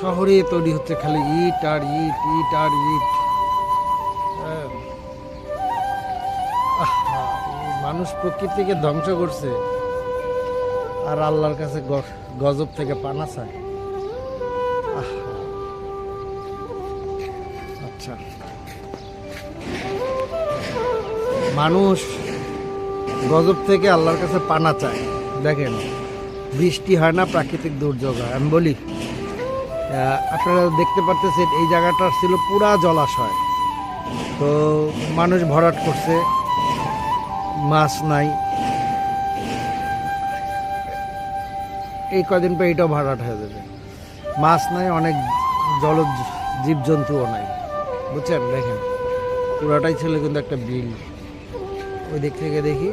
শহরে তৈরি হচ্ছে খালি ইট আর ইট ইট আর ইট। হ্যাঁ। মানুষ প্রকৃতিকে ধ্বংস করছে। আর আল্লাহর কাছে গজব থেকে পানা চায়। আচ্ছা। মানুষ গজব থেকে আল্লাহর কাছে পানা চায়। দেখেন, বৃষ্টি হয় না, প্রাকৃতিক দুর্যোগ হয়। আমি বলি আপনারা দেখতে পারতেছেন, এই জায়গাটা ছিল পুরা জলাশয়। তো মানুষ ভরাট করছে, মাছ নাই। এই কদিন পর এটাও ভরাট হয়ে যাবে। মাছ নাই, অনেক জল জীবজন্তুও নাই। বুঝছেন? দেখেন, পুরাটাই ছিল কিন্তু একটা বিল। ওই দিক থেকে দেখি।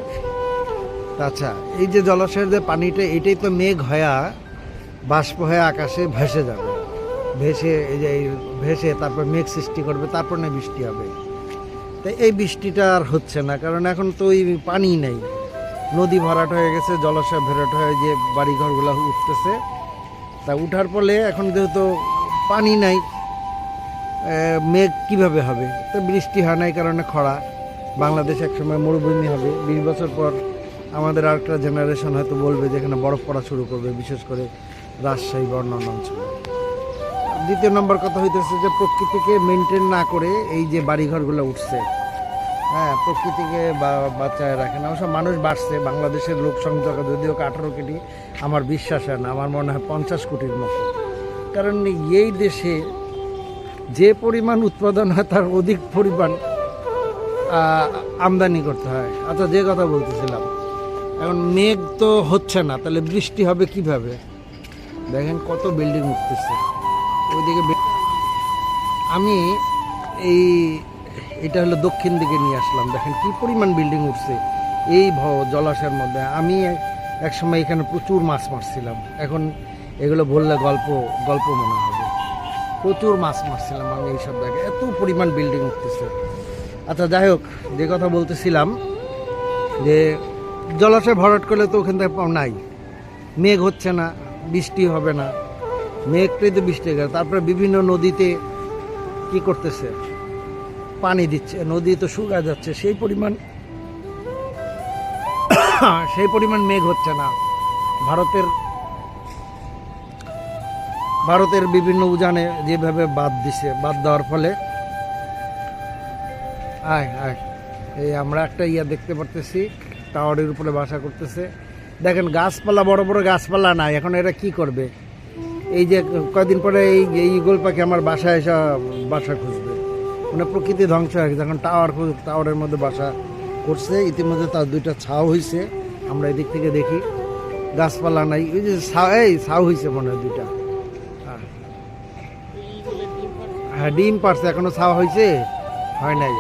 আচ্ছা এই যে জলাশয়ের যে পানিটা, এটাই তো মেঘ হয়া, বাষ্প হয়ে আকাশে ভেসে যাবে। ভেসে, এই যে ভেসে তারপর মেঘ সৃষ্টি করবে, তারপর না বৃষ্টি হবে। তাই এই বৃষ্টিটা আর হচ্ছে না, কারণ এখন তো ওই পানি নেই। নদী ভরাট হয়ে গেছে, জলাশয় ভরাট হয়ে যে বাড়িঘরগুলো উঠতেছে, তা উঠার ফলে এখন যেহেতু পানি নাই মেঘ কীভাবে হবে? তো বৃষ্টি হয় না এই কারণে খরা। বাংলাদেশ একসময় মরুভূমি হবে। বিশ বছর পর আমাদের আরেকটা জেনারেশন হয়তো বলবে যে এখানে বরফ পড়া শুরু করবে, বিশেষ করে রাজশাহী বা অন্যান্য অঞ্চলে। দ্বিতীয় নম্বর কথা হইতেছে যে প্রকৃতিকে মেনটেন না করে এই যে বাড়িঘরগুলো উঠছে হ্যাঁ প্রকৃতিকে বা- বাঁচায় রাখে না। অবশ্য মানুষ বাড়ছে, বাংলাদেশের লোক সংখ্যা যদিও আঠারো কোটি, আমার বিশ্বাস হয় না, আমার মনে হয় পঞ্চাশ কোটির মতো। কারণ এই দেশে যে পরিমাণ উৎপাদন হয়, তার অধিক পরিমাণ আমদানি করতে হয়। আচ্ছা যে কথা বলতেছিলাম, এখন মেঘ তো হচ্ছে না, তাহলে বৃষ্টি হবে কীভাবে? দেখেন কত বিল্ডিং উঠতেছে। ওইদিকে আমি এই, এটা হলো দক্ষিণ দিকে নিয়ে আসলাম। দেখেন কি পরিমাণ বিল্ডিং উঠছে। এই ভ- জলাশয়ের মধ্যে। আমি এক সময় এখানে প্রচুর মাছ মারছিলাম। এখন এগুলো বললে গল্প গল্প মনে হবে। প্রচুর মাছ মারছিলাম আমি এইসব জায়গায়। এত পরিমাণ বিল্ডিং উঠতেছে। আচ্ছা যাই হোক, যে কথা বলতেছিলাম যে জলাশয় ভরাট করলে তো ওখান থেকে নাই। মেঘ হচ্ছে না, বৃষ্টি হবে না। মেঘটাই তো বৃষ্টি গেল। তারপরে বিভিন্ন নদীতে কি করতেছে? পানি দিচ্ছে। নদী তো শুকা যাচ্ছে। সেই পরিমাণ সেই পরিমাণ মেঘ হচ্ছে না। ভারতের ভারতের বিভিন্ন উজানে যেভাবে বাদ দিছে, বাদ দেওয়ার ফলে আয় আয়। এই আমরা একটা ইয়া দেখতে পারতেছি, টাওয়ারের উপরে বাসা করতেছে। দেখেন, গাছপালা, বড় বড় গাছপালা নাই। এখন এরা কি করবে? এই যে কয়দিন পরে এই এই ইগল পাখি আমার বাসায় এসে বাসা খুঁজবে। মানে প্রকৃতি ধ্বংস হয়ে গেছে। এখন টাওয়ার টাওয়ারের মধ্যে বাসা করছে। ইতিমধ্যে তার দুইটা ছাও হয়েছে আমরা এদিক থেকে দেখি। গাছপালা নাই। ওই যে ছাও, এই ছাও হয়েছে মনে হয় দুইটা। হ্যাঁ। ডিম পারছে এখনও ছাওয়া হয়েছে হয় নাই।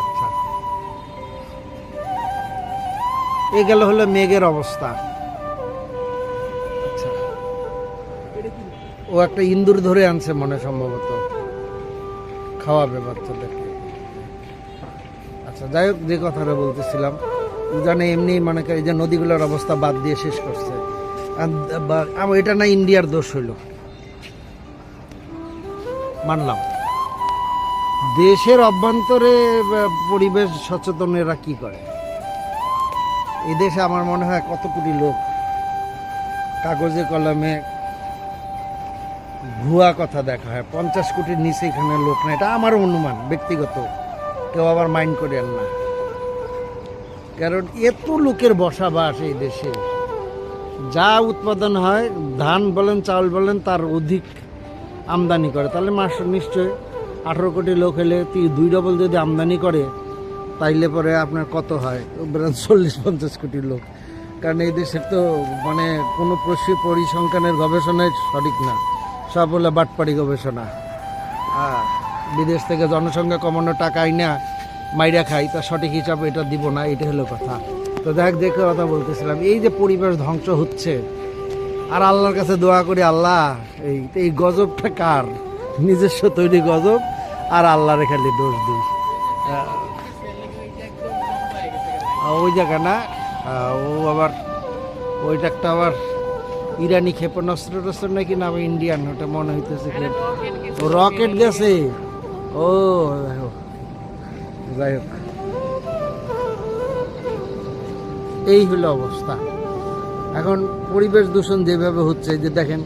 আচ্ছা। এই গেল হলো মেঘের অবস্থা। ও একটা ইন্দুর ধরে আনছে মনে সম্ভবত। খাওয়াবে বাচ্চাদেরকে। আচ্ছা যাই হোক, যে কথাটা বলতেছিলাম, উজানে এমনি মনে করি যে নদীগুলোর অবস্থা বাদ দিয়ে শেষ করছে। আর এটা না ইন্ডিয়ার দোষ হইল। মানলাম। দেশের অভ্যন্তরে পরিবেশ সচেতনেরা কি করে? এই দেশে আমার মনে হয় কত কোটি লোক, কাগজে কলমে ভুয়া কথা দেখা হয়। পঞ্চাশ কোটির নিচে এখানে লোক না এটা আমার অনুমান, ব্যক্তিগত। কেউ আবার মাইন্ড করেন না। কারণ এত লোকের বসবাস এই দেশে। যা উৎপাদন হয়, ধান বলেন চাউল বলেন, তার অধিক আমদানি করে। তাহলে মাস নিশ্চয় আঠেরো কোটি লোক হলে দুই ডবল যদি আমদানি করে, তাইলে পরে আপনার কত হয়? চল্লিশ, পঞ্চাশ কোটি লোক। কারণ এই দেশের তো মানে কোনো পরিসংখ্যানের গবেষণায় সঠিক না। সব হলো বাটপাড়ি গবেষণা। হ্যাঁ বিদেশ থেকে জনসংখ্যা কমানো টাকা আইনা মাইরা খাই, তা সঠিক হিসাবে এটা দিব না, এটা হলো কথা। তো দেখ দেখে কথা বলতেছিলাম, এই যে পরিবেশ ধ্বংস হচ্ছে, আর আল্লাহর কাছে দোয়া করি, আল্লাহ, এই এই গজবটা কার? নিজস্ব তৈরি গজব, আর আল্লাহর খালি দোষ দিই। ওই জায়গা না ও আবার, ওইটা একটা আবার ইরানি ক্ষেপণাস্ত্র টস্ত্র নাকি না ইন্ডিয়ান ওটা মনে হইতেছে ও রকেট গেছে। ও দেখো। যাই হোক। এই হলো অবস্থা। এখন পরিবেশ দূষণ যেভাবে হচ্ছে যে দেখেন,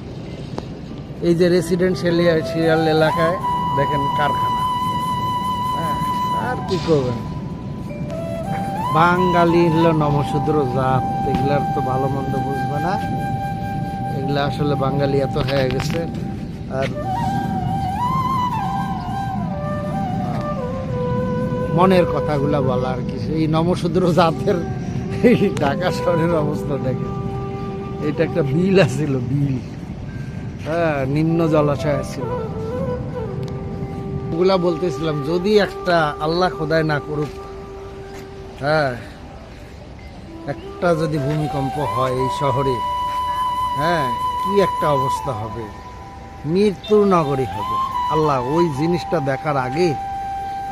এই যে রেসিডেন্সিয়াল সিরিয়াল এলাকায় দেখেন কারখানা। হ্যাঁ আর কি করবেন? বাঙালি হলো নমশূদ্র জাত, এগুলার তো ভালো মন্দ বুঝবে না। এগুলা আসলে বাঙালি এত হয়ে গেছে। আর মনের কথাগুলা বলা আর কি। এই নমশূদ্র জাতের এই ঢাকা শহরের অবস্থা দেখে। এটা একটা বিল আছিল, বিল। হ্যাঁ নিম্ন জলাশয় ছিল। ওগুলা বলতেছিলাম, যদি একটা আল্লাহ খোদায় না করুক হ্যাঁ একটা যদি ভূমিকম্প হয় এই শহরে হ্যাঁ কি একটা অবস্থা হবে? মৃত্যুর নগরী হবে। আল্লাহ, ওই জিনিসটা দেখার আগে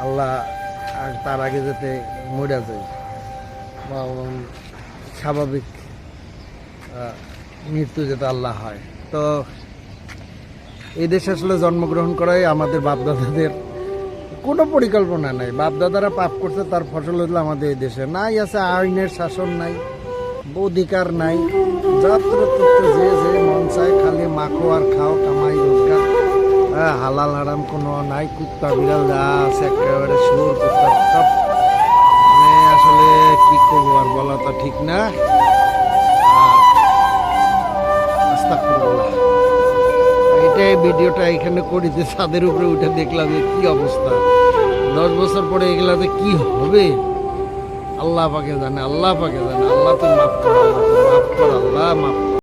আল্লাহ তার আগে যাতে মরে যায়। বা স্বাভাবিক মৃত্যু যাতে আল্লাহ হয়। তো এই দেশে আসলে জন্মগ্রহণ করাই আমাদের বাপদাদাদের কোনো পরিকল্পনা নাই। বাপদাদারা পাপ করছে, তার ফসল হলো আমাদের এই দেশে। নাই আছে আইনের শাসন, নাই অধিকার, নাই যাত্র তত্ত্ব যে যে মন চায় খালি মাখো আর খাও, কামাই হ্যাঁ হালাল হারাম কোনো নাই, কুত্তা বিড়াল যা আছে একেবারে সুর কুত্তা সব মানে আসলে কি করব আর বলা তো ঠিক না। এটাই ভিডিওটা এখানে করিতে ছাদের উপরে উঠে দেখলাম যে কি অবস্থা। দশ বছর পরে এগুলাতে কি হবে? আল্লাহ পাকে জানে আল্লাহ পাকে জানে আল্লাহ তো মাফ করো আল্লাহ মাফ